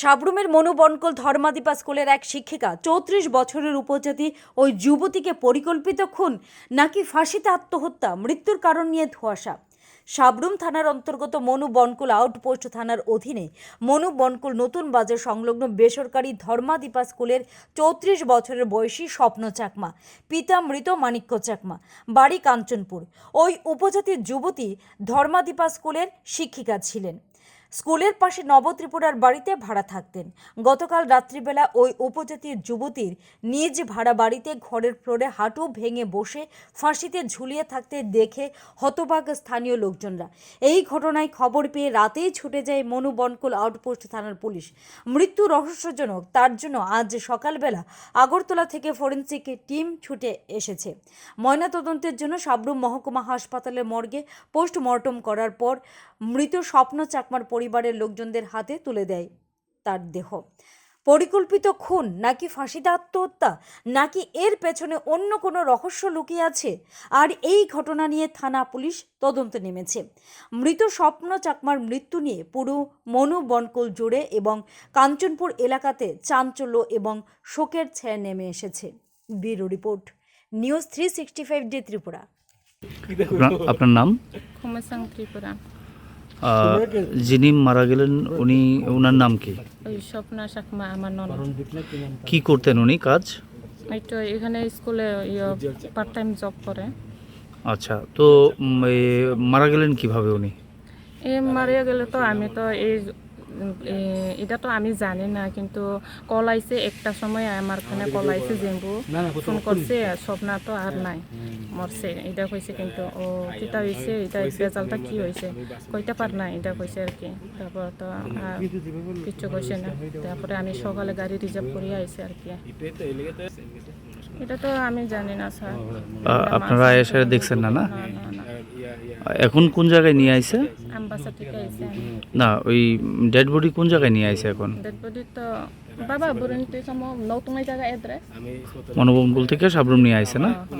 সাবরুমের মনু বনকল ধর্মাদিপা স্কুলের এক শিক্ষিকা চৌত্রিশ বছরের উপজাতি ওই যুবতীকে পরিকল্পিত খুন নাকি ফাঁসিতে আত্মহত্যা, মৃত্যুর কারণ নিয়ে ধোঁয়াশা। সাবরুম থানার অন্তর্গত মনু বনকুল আউটপোস্ট থানার অধীনে মনু বনকুল নতুন বাজার সংলগ্ন বেসরকারি ধর্মাদিপা স্কুলের চৌত্রিশ বছরের বয়সী স্বপ্ন চাকমা, পিতা মৃত মাণিক্য চাকমা, বাড়ি কাঞ্চনপুর। ওই উপজাতির যুবতী ধর্মাদিপা স্কুলের শিক্ষিকা ছিলেন। স্কুলের পাশে নবত্রিপুরার বাড়িতে ভাড়া থাকতেন। গতকাল রাত্রিবেলা ওই উপজাতির যুবতীর নিজ ভাড়া বাড়িতে ঘরের ফ্লোরে হাঁটু ভেঙে বসে ফাঁসিতে ঝুলিয়ে থাকতে দেখে হতবাক স্থানীয় লোকজনরা। এই ঘটনায় খবর পেয়ে রাতেই ছুটে যায় মনু বনকুল আউটপোস্ট থানার পুলিশ। মৃত্যু রহস্যজনক, তার জন্য আজ সকালবেলা আগরতলা থেকে ফরেন্সিক টিম ছুটে এসেছে। ময়নাতদন্তের জন্য সাবরুম মহকুমা হাসপাতালের মর্গে পোস্টমর্টম করার পর মৃত স্বপ্ন চাকমার পরিবারের লোকজনদের হাতে তুলে দেয় তার দেহ। পরিকল্পিত খুন নাকি ফাঁসিতে আত্মহত্যা নাকি এর পেছনে অন্য কোনো রহস্য লুকিয়ে আছে? আর এই ঘটনা নিয়ে থানা পুলিশ তদন্তে নেমেছে। মৃত স্বপ্ন চাকমার মৃত্যু নিয়ে পুরো মনু বনকুল জুড়ে এবং কাঞ্চনপুর এলাকাতে চাঞ্চল্য এবং শোকের ছায়া নেমে এসেছে। Bureau report news three sixty five day Tripura. আপনার- নাম? ত্রিপুরা। যিনি মারা গেলেন উনি ওনার নাম কি? স্বপ্না শাকমা আমার ননদ। কি করতেন উনি কাজ? তো এখানে স্কুলে পার্ট টাইম জব করে। আচ্ছা তো মারা গেলেন কীভাবে উনি? এ মারা গেলে তো আমি তো এই এটা তো আমি জানি না কিন্তু কল আইছে একটা সময় আমার খানে কল আইছে জেম্বু। ফোন করছে স্বপ্না তো আর নাই মরছে এটা কইছে কিন্তু ও কিতা হয়েছে এটা রেজাল্টটা কি হয়েছে কইতে পার না এটা কইছে আর কি তারপর তো কিছু কইছে না তারপরে আমি সকালে গাড়ি রিজার্ভ করে আইছে আর কি। এটা তো আমি জানি না স্যার। আপনারা এসে দেখছেন না না? না না এখন কোন জায়গায় নিয়ে আইছে? আমবাসা থেকে আইছে। না ওই ডেড বডি কোন জায়গায় নিয়ে আইছে এখন? ডেড বডি তো বাবা বুরুন তুই সময় নতুন জায়গা এদ্রে মনোবঙ্গুল থেকে সাবরুম নিয়ে আইছে না?